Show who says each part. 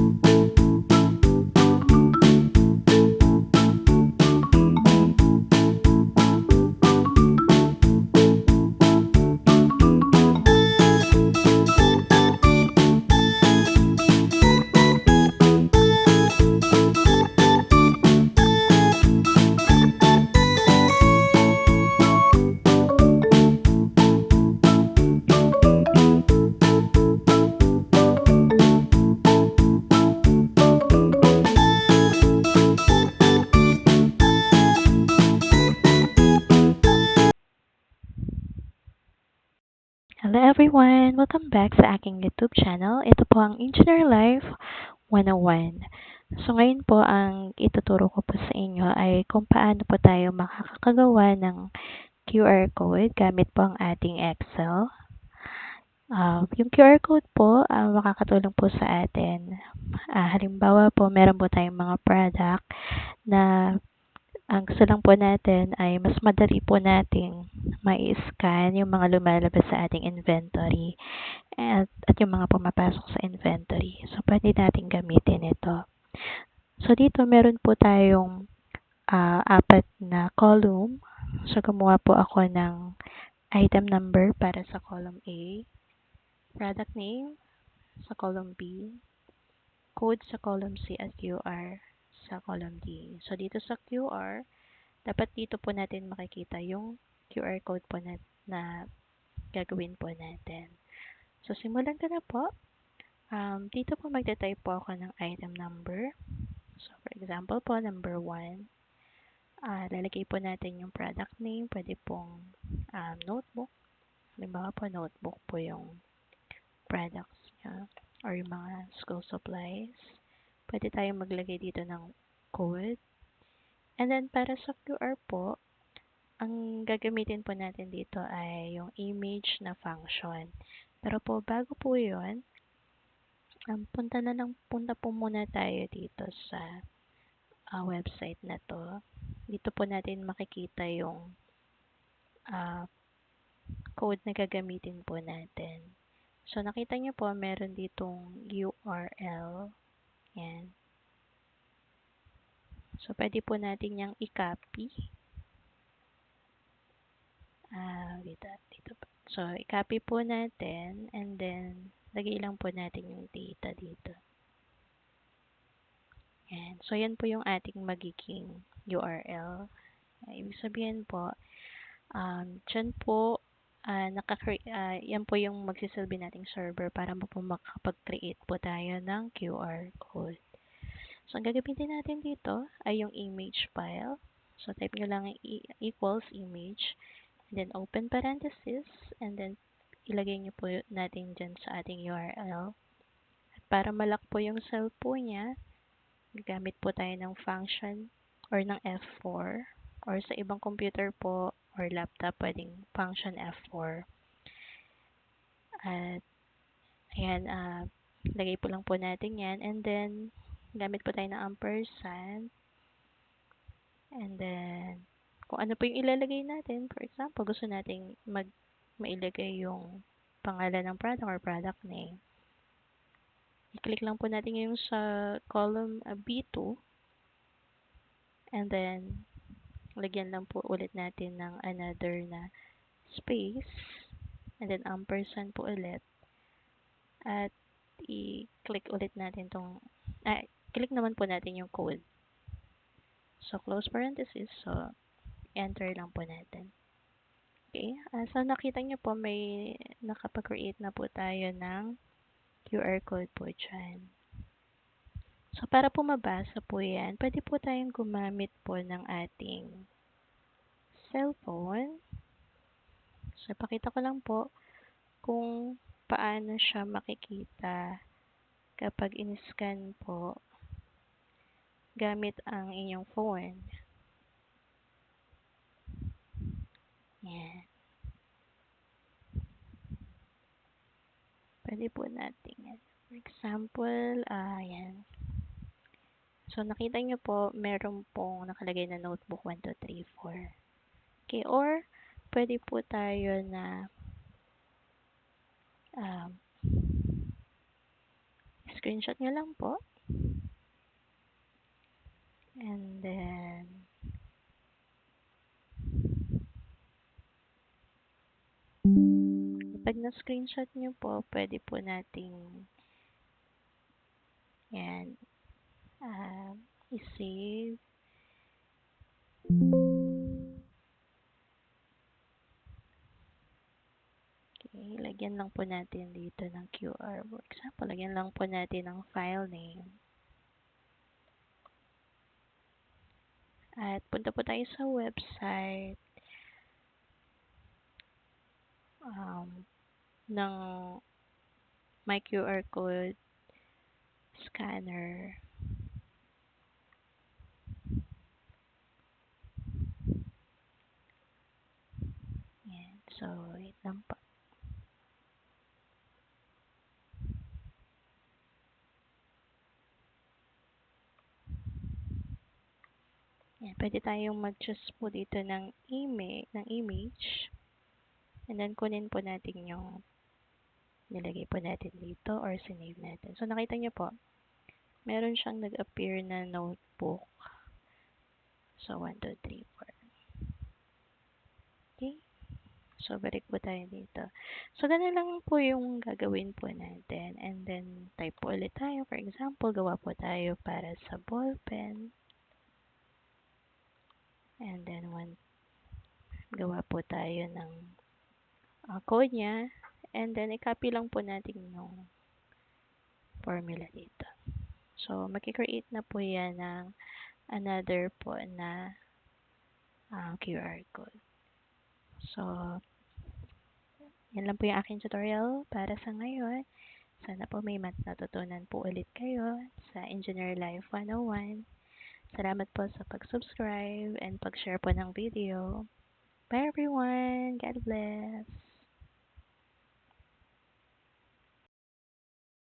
Speaker 1: you. Hello everyone! Welcome back sa aking YouTube channel. Ito po ang Engineer Life 101. So ngayon po ang ituturo ko po sa inyo ay kung paano po tayo makakagawa ng QR code gamit po ang ating Excel. Uh, yung QR code po uh, makakatulong po sa atin. Uh, halimbawa po meron po tayong mga product na ang gusto lang po natin ay mas madali po nating ma-scan yung mga lumalabas sa ating inventory at, at yung mga pumapasok sa inventory. So, pwede natin gamitin ito. So, dito meron po tayong uh, apat na column. So, gumawa po ako ng item number para sa column A, product name sa column B, code sa column C at QR sa column D. So, dito sa QR, dapat dito po natin makikita yung QR code po na, na gagawin po natin. So, simulan ko na po. Um, dito po magta-type po ako ng item number. So, for example po, number 1. Uh, lalagay po natin yung product name. Pwede pong um, notebook. Halimbawa po, notebook po yung products niya or yung mga school supplies pwede tayong maglagay dito ng code. And then, para sa QR po, ang gagamitin po natin dito ay yung image na function. Pero po, bago po yun, um, punta na lang, punta po muna tayo dito sa uh, website na to. Dito po natin makikita yung uh, code na gagamitin po natin. So, nakita niyo po, meron ditong URL yan. So, pwede po natin yung i-copy. Ah, uh, dito, pa. So, i-copy po natin and then lagay lang po natin yung data dito. Yan. So, yan po yung ating magiging URL. Ibig sabihin po, um, dyan po, uh, naka uh, yan po yung magsisilbi nating server para po makapag-create po tayo ng QR code. So, ang gagamitin natin dito ay yung image file. So, type nyo lang equals image, and then open parenthesis, and then ilagay nyo po natin dyan sa ating URL. At para malak po yung cell po niya, gagamit po tayo ng function or ng F4 or sa ibang computer po or laptop, pwedeng function F4. At, ayan, uh, lagay po lang po natin yan. And then, gamit po tayo ng ampersand. And then, kung ano po yung ilalagay natin, for example, gusto nating mag mailagay yung pangalan ng product or product name. I-click lang po natin yung sa column uh, B2. And then, lagyan lang po ulit natin ng another na space. And then, ampersand po ulit. At, i-click ulit natin tong, ah, click naman po natin yung code. So, close parenthesis. So, enter lang po natin. Okay. Uh, so, nakita nyo po, may nakapag-create na po tayo ng QR code po dyan. So, para po mabasa po yan, pwede po tayong gumamit po ng ating cellphone. So, pakita ko lang po kung paano siya makikita kapag in-scan po gamit ang inyong phone. Yan. Pwede po natin yan. For example, uh, yan. So, nakita nyo po, meron pong nakalagay na notebook 1, 2, 3, 4. Okay, or, pwede po tayo na um, Screenshot nyo lang po. And then, pag na-screenshot nyo po, pwede po nating yan, uh, i-save. Okay, lagyan lang po natin dito ng QR. For example, lagyan lang po natin ng file name. At punta po tayo sa website um, ng my QR code scanner. Yan. So, wait lang po. Yan. Pwede tayong mag-choose po dito ng image, ng image. And then, kunin po natin yung nilagay po natin dito or sinave natin. So, nakita niyo po, meron siyang nag-appear na notebook. So, 1, 2, 3, 4. Okay? So, balik po tayo dito. So, ganun lang po yung gagawin po natin. And then, type po ulit tayo. For example, gawa po tayo para sa ballpen. And then, one, gawa po tayo ng uh, code niya. And then, i-copy lang po natin yung formula dito. So, makikreate na po yan ng another po na uh, QR code. So, yan lang po yung aking tutorial para sa ngayon. Sana po may mat natutunan po ulit kayo sa Engineer Life 101. Salamat po sa pag-subscribe and pag-share po ng video. Bye everyone! God bless!